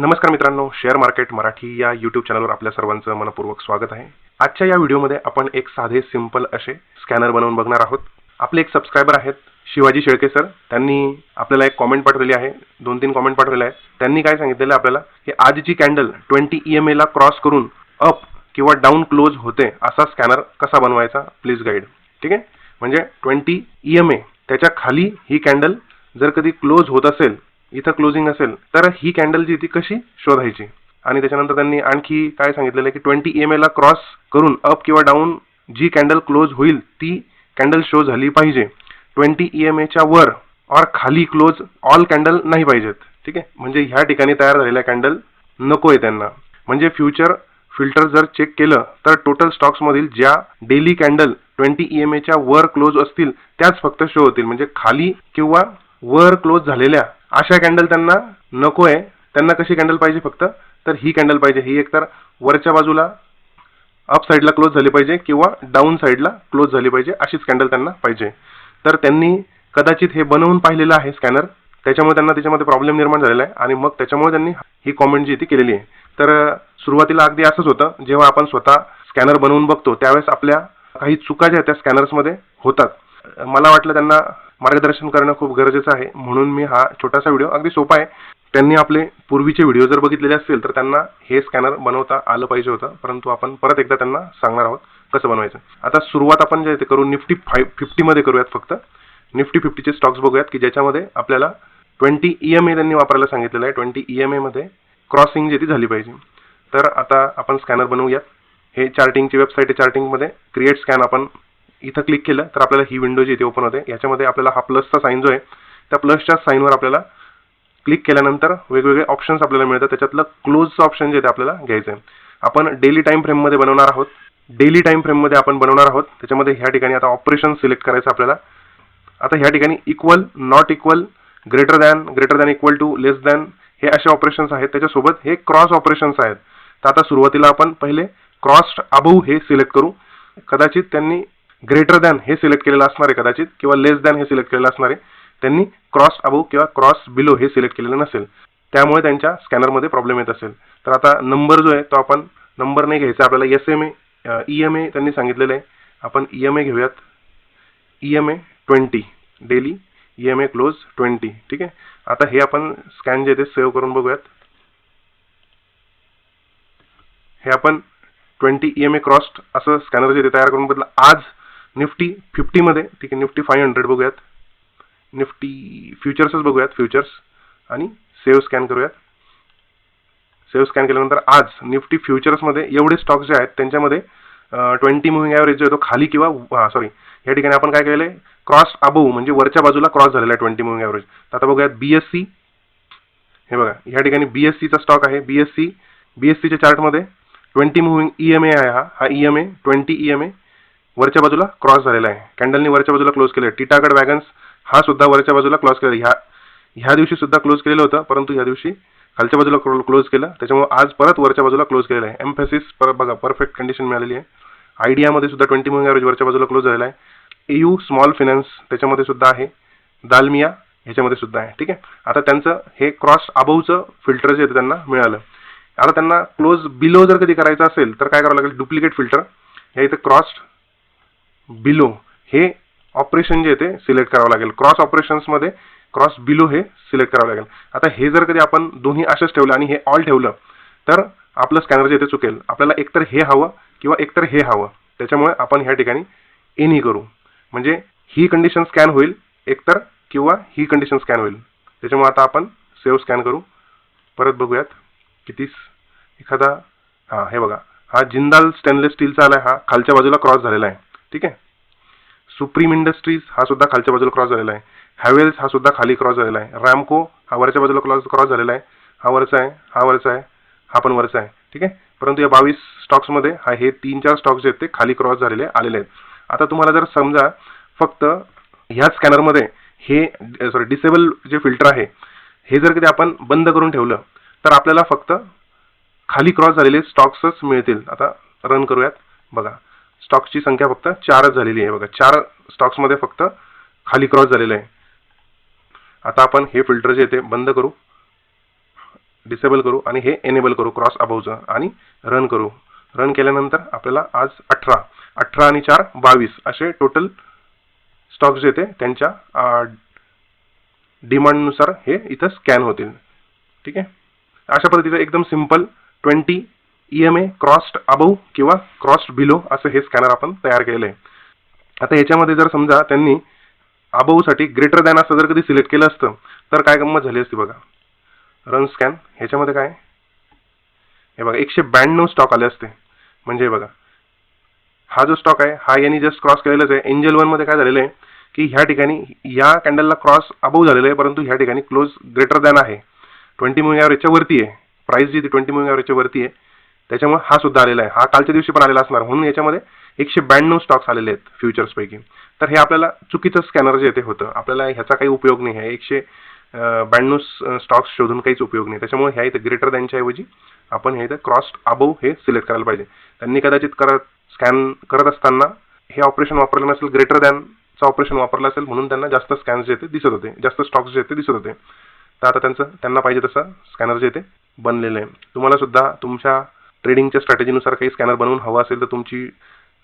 नमस्कार मित्रांनो share market Marathi या यूट्यूब चॅनलवर आपल्या सर्वांचं मनपूर्वक स्वागत आहे. आजच्या या व्हिडिओमध्ये आपण एक साधे सिंपल असे स्कॅनर बनवून बघणार आहोत. आपले एक सबस्क्रायबर आहेत शिवाजी शेळके सर त्यांनी आपल्याला एक कॉमेंट पाठवलेली आहे दोन तीन कॉमेंट पाठवले आहेत. त्यांनी काय सांगितलेलं आपल्याला? की आजची कॅन्डल ट्वेंटी ई एम एला क्रॉस करून अप किंवा डाऊन क्लोज होते असा स्कॅनर कसा बनवायचा? प्लीज गाईड ठीक आहे? म्हणजे ट्वेंटी ई एम ए त्याच्याखाली ही कॅन्डल जर कधी क्लोज होत असेल इथं क्लोजिंग असेल तर ही कॅन्डल जी ती कशी? शोधायची. आणि त्याच्यानंतर त्यांनी आणखी काय सांगितलेलं आहे की ट्वेंटी एम एला क्रॉस करून अप किंवा डाऊन जी कॅन्डल क्लोज होईल ती कॅन्डल शो झाली पाहिजे. ट्वेंटी ई एम एच्या वर और खाली क्लोज ऑल कॅन्डल नाही पाहिजेत. ठीक आहे? म्हणजे ह्या ठिकाणी तयार झालेल्या कॅन्डल नको आहे त्यांना. म्हणजे फ्युचर फिल्टर जर चेक केलं तर टोटल स्टॉक्समधील ज्या daily candle twenty E M एच्या वर क्लोज असतील त्याच फक्त शो होतील. म्हणजे खाली किंवा वर क्लोज झालेल्या अशा कॅन्डल त्यांना नको आहे त्यांना कशी कॅन्डल पाहिजे फक्त? तर ही कॅन्डल पाहिजे. ही एकतर वरच्या बाजूला अप साईडला क्लोज झाली पाहिजे किंवा डाऊन साईडला क्लोज झाली पाहिजे अशीच कॅन्डल त्यांना पाहिजे. तर त्यांनी कदाचित हे बनवून पाहिलेलं आहे स्कॅनर त्याच्यामुळे त्यांना त्याच्यामध्ये प्रॉब्लेम निर्माण झालेला आहे आणि मग त्याच्यामुळे त्यांनी ही कॉमेंट जी ती केलेली आहे. तर सुरुवातीला अगदी असंच होतं. जेव्हा आपण स्वतः स्कॅनर बनवून बघतो त्यावेळेस आपल्या काही चुका ज्या त्या स्कॅनर्समध्ये होतात. मला वाटलं त्यांना मार्गदर्शन करणं खूप गरजेचं आहे. म्हणून मी हा छोटासा व्हिडिओ अगदी सोपा आहे. त्यांनी आपले पूर्वीचे व्हिडिओ जर बघितलेले असतील तर त्यांना हे स्कॅनर बनवता आलं पाहिजे होतं. परंतु आपण परत एकदा त्यांना सांगणार आहोत कसं बनवायचं. आता सुरुवात आपण जे ते करू निफ्टी फाय फिफ्टीमध्ये करूयात फक्त. निफ्टी फिफ्टीचे स्टॉक्स बघूयात की ज्याच्यामध्ये आपल्याला ट्वेंटी ई एम ए त्यांनी वापरायला सांगितलेलं आहे. ट्वेंटी ई एम एमध्ये क्रॉसिंग जी ती झाली पाहिजे. तर आता आपण स्कॅनर बनवूयात. हे चार्टिंगची वेबसाईट आहे. चार्टिंगमध्ये क्रिएट स्कॅन आपण इथं क्लिक केलं तर आपल्याला ही विंडो जी इथे ओपन होते. याच्यामध्ये आपल्याला हा प्लसचा साईन जो आहे त्या प्लसच्या साईनवर आपल्याला क्लिक केल्यानंतर वेगवेगळे ऑप्शन्स आपल्याला मिळतात. त्याच्यातलं क्लोजचं ऑप्शन जे ते आपल्याला घ्यायचं आहे आपण डेली टाईम फ्रेममध्ये बनवणार आहोत. डेली टाईम फ्रेममध्ये आपण बनवणार आहोत. त्याच्यामध्ये ह्या ठिकाणी आता ऑपरेशन सिलेक्ट करायचं आपल्याला. आता ह्या ठिकाणी equal not equal greater than greater than equal to less than हे असे ऑपरेशन्स आहेत. त्याच्यासोबत हे क्रॉस ऑपरेशन्स आहेत. तर आता सुरुवातीला आपण पहिले क्रॉस अबव हे सिलेक्ट करू. कदाचित त्यांनी ग्रेटर दॅन हे सिलेक्ट केलेलं असणार आहे कदाचित किंवा लेस दॅन हे सिलेक्ट केलेलं असणार आहे त्यांनी क्रॉस अबो किंवा क्रॉस बिलो हे सिलेक्ट केलेलं नसेल. त्यामुळे त्यांच्या स्कॅनरमध्ये प्रॉब्लेम येत असेल. तर आता नंबर जो आहे तो आपण नंबर नाही घ्यायचा आपल्याला S M A E M A त्यांनी सांगितलेलं आहे. आपण ई एम ए घेऊयात. E M A twenty daily E M A close twenty ठीक आहे? आता हे आपण स्कॅन जे ते सेव्ह करून बघूयात. हे आपण twenty E M A crossed असं स्कॅनर जे ते तयार करून बदला आज निफ्टी फिफ्टीमध्ये ठीक आहे निफ्टी फाईव्ह हंड्रेड बघूयात. निफ्टी फ्युचर्सच बघूयात फ्युचर्स आणि सेव्ह स्कॅन करूयात. सेव्ह स्कॅन केल्यानंतर आज निफ्टी फ्युचर्समध्ये एवढे स्टॉक्स जे आहेत त्यांच्यामध्ये ट्वेंटी मुव्हिंग ॲव्हरेज जो आहे तो खाली किंवा सॉरी या ठिकाणी आपण काय केलं आहे? क्रॉस अबोव म्हणजे वरच्या बाजूला क्रॉस झालेला आहे ट्वेंटी मुव्हिंग ॲव्हरेज तर आता बघूयात बी एस सी हे बघा या ठिकाणी बी एस सीचा स्टॉक आहे. B S C B S सीच्या चार्टमध्ये twenty moving E M A आहे हा. हा E M A twenty E M A वरच्या बाजूला क्रॉस झालेला आहे. कॅन्डलनी वरच्या बाजूला क्लोज केलं आहे टिटागड वॅगन्स हा सुद्धा वरच्या बाजूला क्लोज केला ह्या ह्या दिवशी सुद्धा क्लोज केलेलं होतं परंतु ह्या दिवशी खालच्या बाजूला क्लोज केलं. त्याच्यामुळे आज परत वरच्या बाजूला क्लोज केलेलं आहे. एम्फेसिस पर बघा परफेक्ट कंडिशन मिळालेली आहे. आयडियामध्ये सुद्धा ट्वेंटी मुव्हिंग ॲव्हरेज वरच्या बाजूला क्लोज झालेला आहे. एयू स्मॉल फायनान्स त्याच्यामध्ये सुद्धा आहे. दालमिया ह्याच्यामध्ये सुद्धा आहे. ठीक आहे? आता त्यांचं हे क्रॉस अबवचं फिल्टर जे त्यांना मिळालं. आता त्यांना क्लोज बिलो जर कधी करायचं असेल तर काय करावं लागेल? डुप्लिकेट फिल्टर या इथं क्रॉस बिलो हे ऑपरेशन जे आहे ते सिलेक्ट करावं लागेल. क्रॉस ऑपरेशन्समध्ये क्रॉस बिलो हे सिलेक्ट करावं लागेल. आता हे जर कधी आपण दोन्ही असेच ठेवलं आणि हे ऑल ठेवलं तर आपलं स्कॅनर जे ते चुकेल. आपल्याला एकतर हे हवं किंवा एकतर हे हवं. त्याच्यामुळे आपण ह्या ठिकाणी एनी करू. म्हणजे ही कंडिशन स्कॅन होईल एकतर किंवा ही कंडिशन स्कॅन होईल. त्याच्यामुळे आता आपण सेव्ह स्कॅन करू. परत बघूयात किती एखादा हां हे बघा. हा जिंदाल स्टेनलेस स्टीलचा आला आहे हा खालच्या बाजूला क्रॉस झालेला आहे. ठीक आहे? सुप्रीम इंडस्ट्रीज हा सुद्धा खालच्या बाजूला क्रॉस झालेला आहे. हॅवेल्स हा सुद्धा खाली क्रॉस झालेला आहे. रॅमको हा वरच्या बाजूला क्रॉस क्रॉस झालेला आहे. हा वरचा आहे हा वरचा आहे हा पण वरचा आहे. ठीक आहे? परंतु या बावीस स्टॉक्समध्ये हा हे तीन चार स्टॉक्स जे आहेत ते खाली क्रॉस झालेले आलेले आहेत. आता तुम्हाला जर समजा फक्त ह्या स्कॅनरमध्ये हे सॉरी डिसेबल जे फिल्टर आहे हे जर कधी आपण बंद करून ठेवलं तर आपल्याला फक्त खाली क्रॉस झालेले स्टॉक्सच मिळतील. आता रन करूयात. बघा. स्टॉक्सची संख्या फक्त चारच झालेली आहे बघा. चार स्टॉक्समध्ये फक्त खाली क्रॉस झालेलं आहे. आता आपण हे फिल्टर जे येते ते बंद करू डिसेबल करू आणि हे एनेबल करू क्रॉस अबावचं आणि रन करू. रन केल्यानंतर आपल्याला आज अठरा अठरा आणि चार बावीस असे टोटल स्टॉक्स जे ते त्यांच्या डिमांडनुसार हे इथं स्कॅन होतील. ठीक आहे? अशा पद्धतीचं एकदम simple twenty E M A crossed above किंवा क्रॉस्ड बिलो असं हे स्कॅनर आपण तयार केलेलं आहे. आता याच्यामध्ये जर समजा त्यांनी अबवसाठी ग्रेटर दॅन असं जर कधी सिलेक्ट केलं असतं तर काय गंमत झाली असती बघा. रन स्कॅन ह्याच्यामध्ये काय? हे बघा एकशे ब्याण्णव स्टॉक आले असते. म्हणजे बघा. हा जो स्टॉक आहे हा यांनी जस्ट क्रॉस केलेलाच आहे. एंजल वनमध्ये काय झालेलं आहे की ह्या ठिकाणी या कॅन्डलला क्रॉस अबव झालेलं आहे परंतु ह्या ठिकाणी क्लोज ग्रेटर दॅन आहे. ट्वेंटी मुविंग ॲव्हरेजच्या वरती आहे. प्राईस जी ती ट्वेंटी मुविंग ॲव्हरेजच्या वरती आहे. त्याच्यामुळे हा सुद्धा आलेला आहे. हा कालच्या दिवशी पण आलेला असणार. म्हणून याच्यामध्ये एकशे ब्याण्णव स्टॉक्स आलेले आहेत फ्युचर्सपैकी तर हे आपल्याला चुकीचं स्कॅनर जे ते होतं. आपल्याला ह्याचा काही उपयोग नाही. आहे एकशे ब्याण्णव स्टॉक्स शोधून काहीच उपयोग नाही. त्याच्यामुळे ह्या इथं ग्रेटर दॅनच्या ऐवजी आपण हे इथं क्रॉस अबव हे सिलेक्ट करायला पाहिजे. त्यांनी कदाचित करत स्कॅन करत असताना हे ऑपरेशन वापरलं नसेल ग्रेटर दॅनचं ऑपरेशन वापरलं असेल म्हणून त्यांना जास्त स्कॅन्स जे ते दिसत होते. जास्त स्टॉक्स जे ते दिसत होते. तर आता त्यांचं त्यांना पाहिजे तसं स्कॅनर जे ते बनलेलं आहे. तुम्हाला सुद्धा तुमच्या ट्रेडिंगच्या स्ट्रॅटेजीनुसार काही स्कॅनर बनवून हवं असेल तर तुमची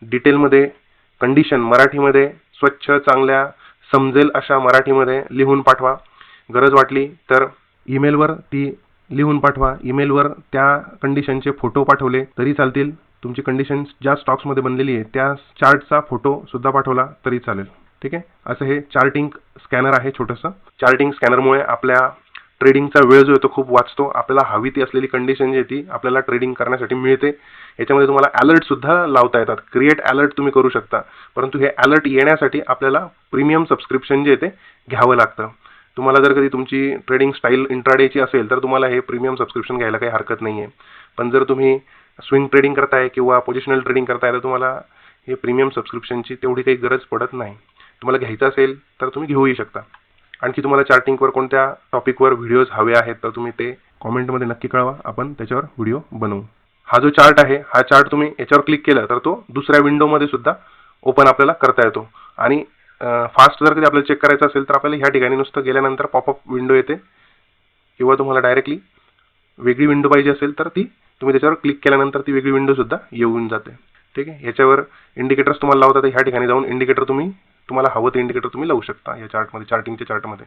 डिटेलमध्ये कंडिशन मराठीमध्ये स्वच्छ चांगल्या समजेल अशा मराठीमध्ये लिहून पाठवा. गरज वाटली तर ईमेलवर ती लिहून पाठवा. ईमेलवर त्या कंडिशनचे फोटो पाठवले तरी चालतील. तुमची कंडिशन ज्या स्टॉक्समध्ये बनलेली आहे त्या चार्टचा फोटो सुद्धा पाठवला तरी चालेल. ठीक आहे? असं हे चार्टिंग स्कॅनर आहे छोटंसं. चार्टिंग स्कॅनरमुळे आपल्या ट्रेडिंगचा वेळ जो आहे तो खूप वाचतो. आपल्याला हवी ती असलेली कंडिशन जी आहे ती आपल्याला ट्रेडिंग करण्यासाठी मिळते. याच्यामध्ये तुम्हाला अलर्ट सुद्धा लावता येतात. क्रिएट अलर्ट तुम्ही करू शकता. परंतु हे अलर्ट येण्यासाठी आपल्याला प्रीमियम सबस्क्रिप्शन जे आहे ते घ्यावं लागतं. तुम्हाला जर कधी तुमची ट्रेडिंग स्टाईल इंट्राडेची असेल तर तुम्हाला हे प्रीमियम सबस्क्रिप्शन घ्यायला काही हरकत नाही आहे पण जर तुम्ही स्विंग ट्रेडिंग करताय किंवा पोझिशनल ट्रेडिंग करताय तर तुम्हाला हे प्रीमियम सबस्क्रिप्शनची तेवढी काही गरज पडत नाही. तुम्हाला घ्यायचं असेल तर तुम्ही घेऊही शकता. आणखी तुम्हाला चार्टिंगवर कोणत्या टॉपिकवर व्हिडिओज हवे आहेत तर तुम्ही ते कॉमेंटमध्ये नक्की कळवा. आपण त्याच्यावर व्हिडिओ बनवू. हा जो चार्ट आहे हा चार्ट तुम्ही याच्यावर क्लिक केला तर तो दुसऱ्या विंडोमध्ये सुद्धा ओपन आपल्याला करता येतो. आणि फास्ट जर कधी आपल्याला चेक करायचं असेल तर आपल्याला ह्या ठिकाणी नुसतं गेल्यानंतर पॉपअप विंडो येते. किंवा तुम्हाला डायरेक्टली वेगळी विंडो पाहिजे असेल तर ती तुम्ही त्याच्यावर क्लिक केल्यानंतर ती वेगळी विंडोसुद्धा येऊन जाते. ठीक आहे? याच्यावर इंडिकेटर्स तुम्हाला लावतात ह्या ठिकाणी जाऊन इंडिकेटर तुम्ही तुम्हाला हवं ते इंडिकेटर तुम्ही लावू शकता या चार्टमध्ये चार्टिंगच्या चार्टमध्ये